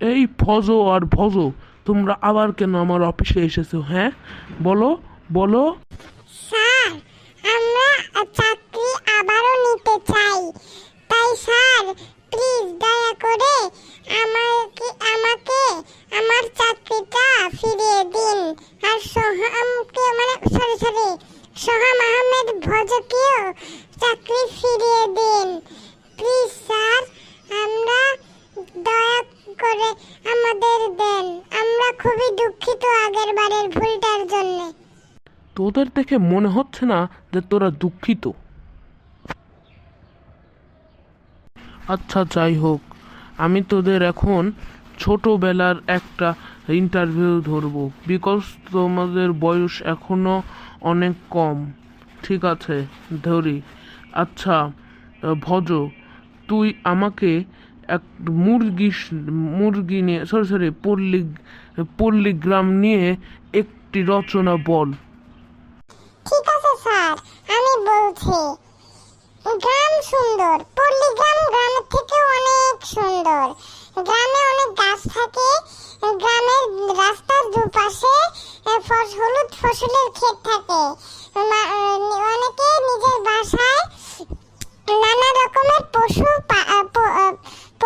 এই ফজো আর ভজো তোমরা আবার কেন আমার অফিসে এসেছ হ্যাঁ? বলো বলো। স্যার, আমরা চাকরি আবারও নিতে চাই। তাই স্যার প্লিজ দয়া করে আমাকে আমাকে আমার চাকরিটা ফিরিয়ে দিন আর সোহামকে মানে সরি সরি সোহাম আহমেদ ভজকেও চাকরি ফিরিয়ে দিন প্লিজ স্যার আমরা দয়া করে আমাদের দেন। আমরা খুবই দুঃখিত আগের বারের ভুলটার জন্যে। তোদের দেখে মনে হচ্ছে না যে তোরা দুঃখিত। আচ্ছা যাই হোক, আমি তোদের এখন ছোটবেলার একটা ইন্টারভিউ ধরবো বিকজ তোমাদের বয়স এখনও অনেক কম। ঠিক আছে, ধরি। আচ্ছা ভজ, তুই আমাকে এক মুরগি মুরগি নিয়ে সরি সরি পল্লী, পল্লীগ্রাম নিয়ে একটি রচনা বল। ঠিক আছে, স্যার, আমি বলছি, গ্রাম সুন্দর, পল্লীগ্রাম গ্রামের থেকে অনেক সুন্দর। গ্রামে অনেক গাছ থাকে, গ্রামের রাস্তার দুপাশে হলুদ ফসলের ক্ষেত থাকে। অনেকে নিজের বাসায় নানা রকমের পশু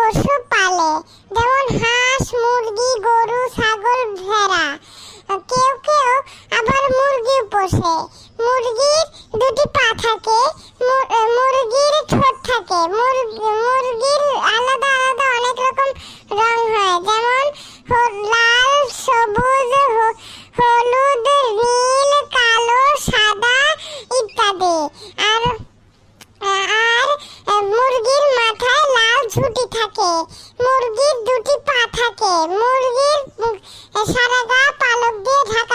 পশু পালে, যেমন হাঁস, মুরগি, গরু, ছাগল, ভেড়া। কেউ কেউ আবার মুরগিও পোষে। মুরগির দুটি পা থাকে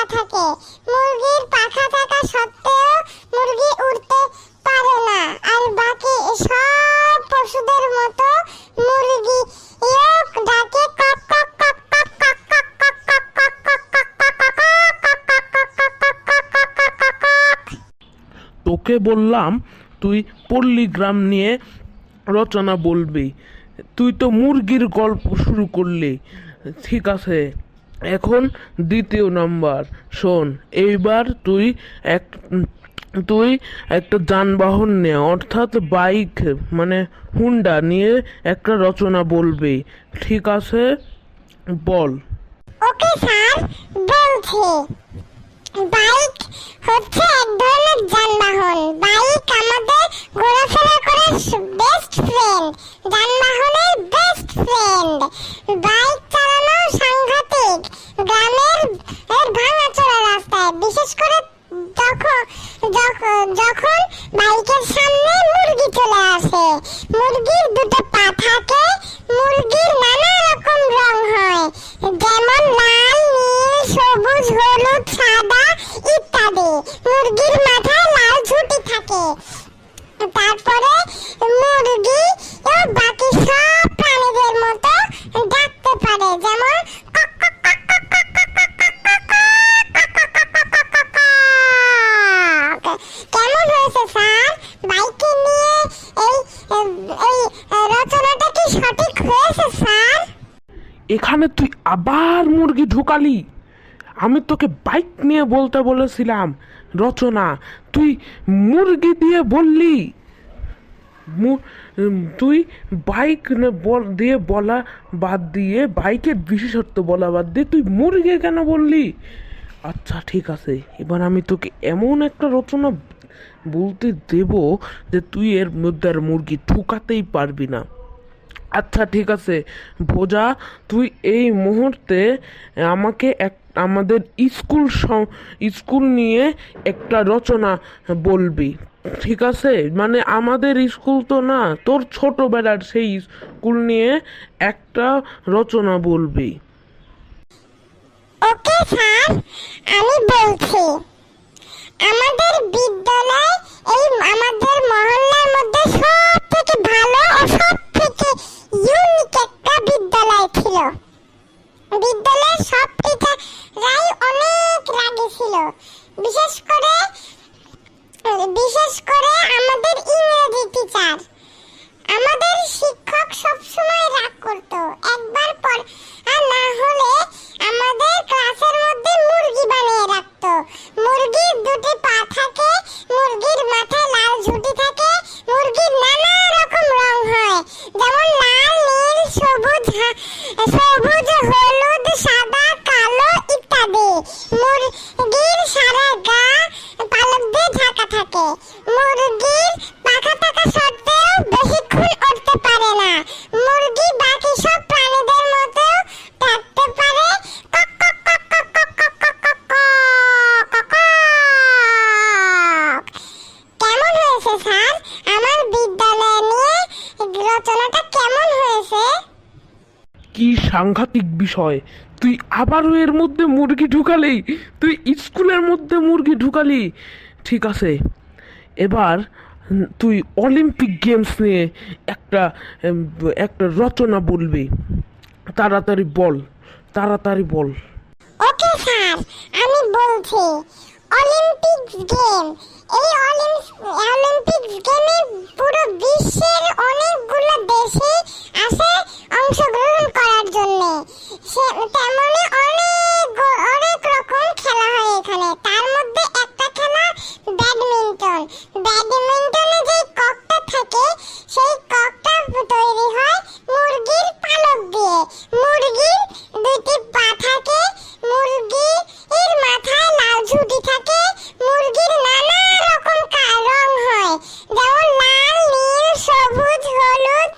ঢাকা থাকে মুরগির পাখা থাকা সত্ত্বেও মুরগি উড়তে পারে না আর বাকি সব পশুদের মতো মুরগি ডাকে কক কক কক কক কক কক কক কক কক কক কক কক কক কক তোকে বললাম তুই পল্লীগ্রাম নিয়ে রচনা বলবি তুই তো মুরগির গল্প শুরু করলি ঠিক আছে এখন দ্বিতীয় নাম্বার, শোন, এইবার তুই এক, তুই একটা যানবাহন নে, অর্থাৎ বাইক মানে হুন্ডা নিয়ে একটা রচনা বলবি, ঠিক আছে? বল। ওকে স্যার, বলছি। বাইক হচ্ছে এক ধরনের যানবাহন। বাইক আমাদের ঘোরাফেরা করার বেস্ট ফ্রেন্ড যানবাহনের বেস্ট ফ্রেন্ড বাইক চালানো সাংঘাতিক গ্রামের রাস্তায়, বিশেষ করে যখন বাইকের সামনে মুরগি চলে আসে। মুরগির দুটো পা থাকে, মুরগির নানা রকম রং হয়। যেমন লাল, নীল, সবুজ, হলুদ, সাদা ইত্যাদি। মুরগির মাথায় লাল ঝুঁটি থাকে। তারপরে এখানে তুই আবার মুরগি ঢুকালি? আমি তোকে বাইক নিয়ে বলতে বলেছিলাম, রচনা, তুই মুরগি দিয়ে বললি। তুই বাইক দিয়ে বলা বাদ দিয়ে বাইকের বিশেষত্ব বলা বাদ দিয়ে তুই মুরগি কেন বললি? আচ্ছা ঠিক আছে, এবার আমি তোকে এমন একটা রচনা বলতে দেব যে তুই এর মধ্যে আর মুরগি ঢুকাতেই পারবি না। আচ্ছা ঠিক আছে। ভোজা, তুই এই মুহূর্তে আমাকে এক, আমাদের স্কুল স্কুল নিয়ে একটা রচনা বলবি, ঠিক আছে? মানে আমাদের স্কুল তো না, তোর ছোটবেলার সেই স্কুল নিয়ে একটা রচনা বলবি। ওকে স্যার, আমি বলছি, আমাদের বিদ্যালয় এই আমাদের মহল্লার মধ্যে সব থেকে ভালো ও সব থেকে ইউনিক একটা বিদ্যালয় ছিল বিদ্যালয়ের সব টিচাররাই অনেক রাগী ছিল বিশেষ করে বিশেষ করে মুরগির পাখা থাকা সত্ত্বেও বেশিক্ষণ উঠতে পারে না মুরগি বাকি সব প্রাণীদের মতো থাকতে পারে কেমন হয়েছে স্যার আমার বিদ্যালয় নিয়ে রচনাটা কেমন হয়েছে কি সাংঘাতিক বিষয় তুই আবারও এর মধ্যে মুরগি ঢুকালি তুই স্কুলের মধ্যে মুরগি ঢুকালি ঠিক আছে এবার তুই অলিম্পিক গেমস নিয়ে একটা একটা রচনা বলবি। তাড়াতাড়ি বল তাড়াতাড়ি বল। ওকে স্যার, আমি বলছি অলিম্পিক্স গেম এই অলিম্পিক্স গেমে পুরো বিশ্বের অনেকগুলো দেশে আসে অংশগ্রহণ করার জন্য সে তেমনি অনেক গো- অনেক রকম খেলা হয় এখানে তার মধ্যে একটা খেলা ব্যাডমিন্টন ব্যাডমিন্টনে যে ককটা থাকে সেই ককটা তৈরি হয় মুরগির পালক দিয়ে মুরগির দুটি পা থাকে মুরগি এর মাথায় লাল ঝুঁটি থাকে মুরগির নানা রকম কা- রং হয় যেমন লাল নীল সবুজ হলুদ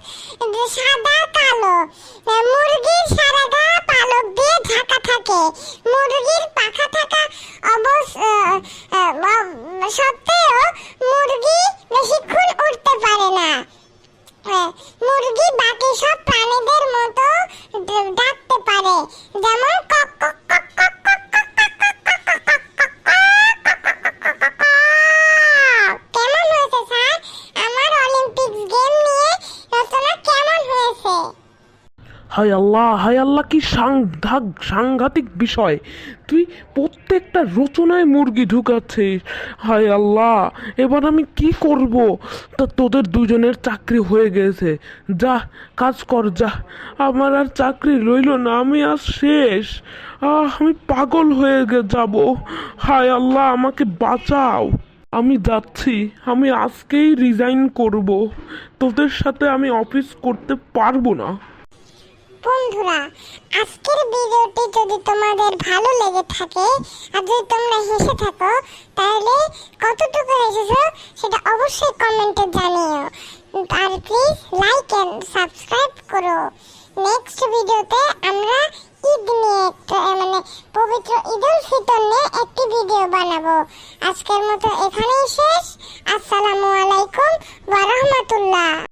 সাদা কালো মুরগির সারা গা পালক দিয়ে ঢাকা থাকে। মুরগির পাখা থাকা অবস আহ, আহ, আহ, সত্ত্বেও মুরগি বেশিক্ষণ উঠতে পারে হায় আল্লাহ হায় আল্লাহ, কি সাংঘাত, সাংঘাতিক বিষয়। তুই প্রত্যেকটা রচনায় মুরগি ঢুকাচ্ছিস। হায় আল্লাহ, এবার আমি কি করব? তা তোদের দুজনের চাকরি হয়ে গেছে। যা, কাজ কর, যা। আমার আর চাকরি রইল না, আমি আর শেষ। আহ, আমি পাগল হয়ে গে- যাব। হায় আল্লাহ, আমাকে বাঁচাও। আমি যাচ্ছি, আমি আজকেই রিজাইন করব। তোদের সাথে আমি অফিস করতে পারব না। বন্ধুরা, আজকের ভিডিওটি যদি তোমাদের ভালো লেগে থাকে আর যদি তোমরা হেসে থাকো, তাহলে কতটুকু হেসেছো সেটা অবশ্যই কমেন্টে জানিও। আর প্লিজ লাইক এন্ড সাবস্ক্রাইব করো। নেক্সট ভিডিওতে আমরা ঈদ নিয়ে একটা মানে পবিত্র ঈদ উল ফিতর নিয়ে একটি ভিডিও বানাবো। আজকের মতো এখানেই শেষ। আসসালামু আলাইকুম ওয়া রাহমাতুল্লাহ।